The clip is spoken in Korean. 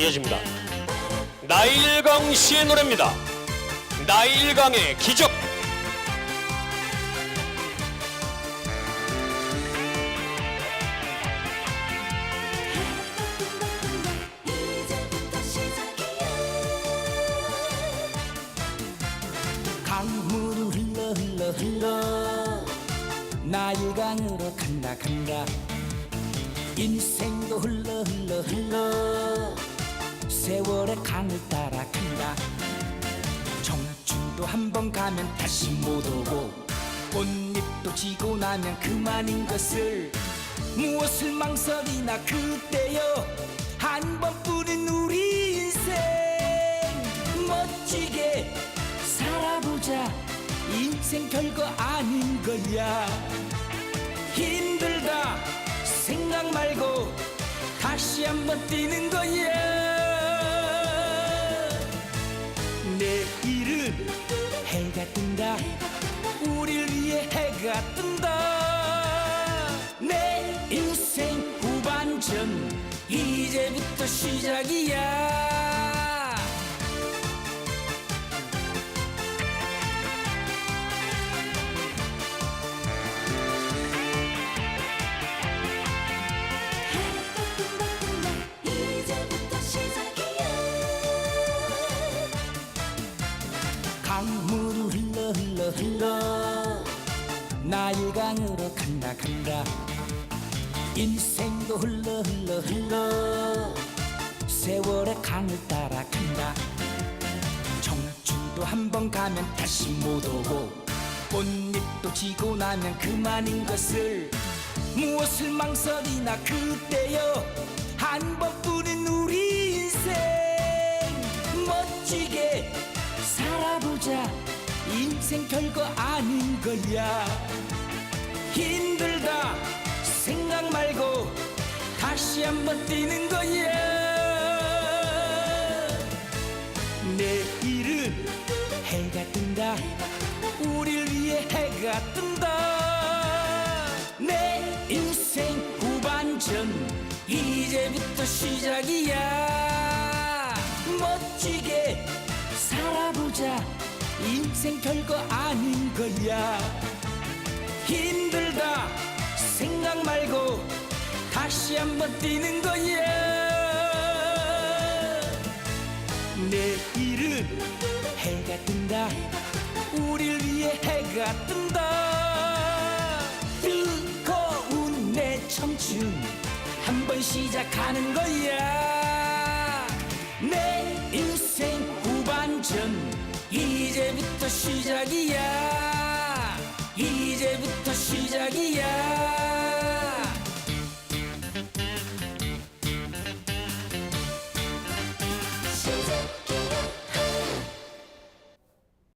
이어집니다. 나일강 씨의 노래입니다. 나일강의 기적. 나일강으로 간다 간다 인생도 흘러 한 번 가면 다시 못 오고 꽃잎도 지고 나면 그만인 것을 무엇을 망설이나 그때여 한 번뿐인 우리 인생 멋지게 살아보자. 인생 별거 아닌 거야. 힘들다 생각 말고 다시 한번 뛰는 거야 우릴 위해 해가 뜬다. 내 인생 후반전 이제부터 시작이야. 강물 흘러 나일강으로 간다 간다. 인생도 흘러 흘러 흘러. 세월의 강을 따라 간다. 청춘도 한 번 가면 다시 못 오고 꽃잎도 지고 나면 그만인 것을 무엇을 망설이나 그때여 한 번뿐인 우리 인생. 멋지게 살아보자 인생 별거 아닌 거야. 힘들다 생각 말고 다시 한번 뛰는 거야. 내일은 해가 뜬다. 우릴 위해 해가 뜬다. 내 인생 후반전 이제부터 시작이야. 멋지게 살아보자 인생 별거 아닌 거야. 힘들다 생각 말고 다시 한번 뛰는 거야. 내일은 해가 뜬다. 우릴 위해 해가 뜬다. 뜨거운 내 청춘 한번 시작하는 거야 이제부터 시작이야